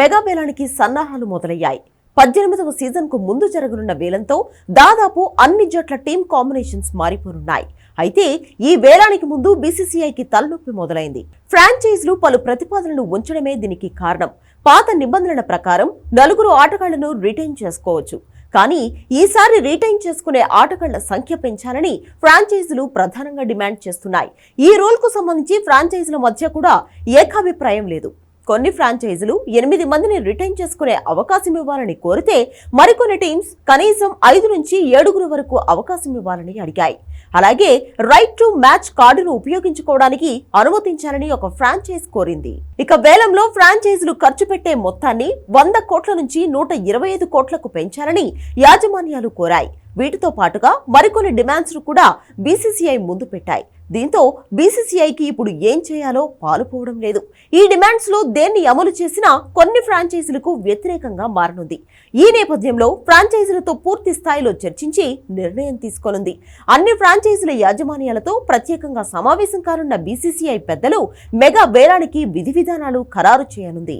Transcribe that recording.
Mega వేలానికి సన్నాహాలు మొదలయ్యాయి. పద్దెనిమిదవ సీజన్కు ముందు జరగనున్న వేలంతో దాదాపు అన్ని జట్ల టీం కాంబినేషన్స్ మారిపోనున్నాయి. అయితే ఈ వేలానికి ముందు బీసీసీఐకి తలనొప్పి మొదలైంది. ఫ్రాంచైజీలు పలు ప్రతిపాదనలు ఉంచడమే దీనికి కారణం. పాత నిబంధనల ప్రకారం నలుగురు ఆటగాళ్ళను రిటైన్ చేసుకోవచ్చు. కానీ ఈసారి రిటైన్ చేసుకునే ఆటగాళ్ళ సంఖ్య పెంచాలని ఫ్రాంచైజీలు ప్రధానంగా డిమాండ్ చేస్తున్నాయి. ఈ రూల్కు సంబంధించి ఫ్రాంచైజీల మధ్య కూడా ఏకాభిప్రాయం లేదు. కొన్ని ఫ్రాంచైజీలు ఎనిమిది మందిని రిటైన్ చేసుకునే అవకాశం ఇవ్వాలని కోరితే మరికొన్ని టీమ్స్ కనీసం ఐదు నుంచి ఏడుగురు వరకు అవకాశం ఇవ్వాలని అడిగాయి. అలాగే రైట్ టు మ్యాచ్ కార్డును ఉపయోగించుకోవడానికి అనుమతించాలని ఒక ఫ్రాంచైజ్ కోరింది. ఇక వేలంలో ఫ్రాంచైజీలు ఖర్చు పెట్టే మొత్తాన్ని వంద కోట్ల నుంచి నూట ఇరవై ఐదు కోట్లకు పెంచాలని యాజమాన్యాలు కోరాయి. వీటితో పాటుగా మరికొన్ని డిమాండ్స్ను కూడా బీసీసీఐ ముందు పెట్టాయి. దీంతో బీసీసీఐకి ఇప్పుడు ఏం చేయాలో పాలుపోవడం లేదు. ఈ డిమాండ్స్లో దేన్ని అమలు చేసినా కొన్ని ఫ్రాంచైజీలకు వ్యతిరేకంగా మారనుంది. ఈ నేపథ్యంలో ఫ్రాంచైజీలతో పూర్తి స్థాయిలో చర్చించి నిర్ణయం తీసుకోనుంది. అన్ని ఫ్రాంచైజీల యాజమాన్యాలతో ప్రత్యేకంగా సమావేశం కానున్న బీసీసీఐ పెద్దలు మెగా వేలానికి విధి విధానాలు ఖరారు చేయనుంది.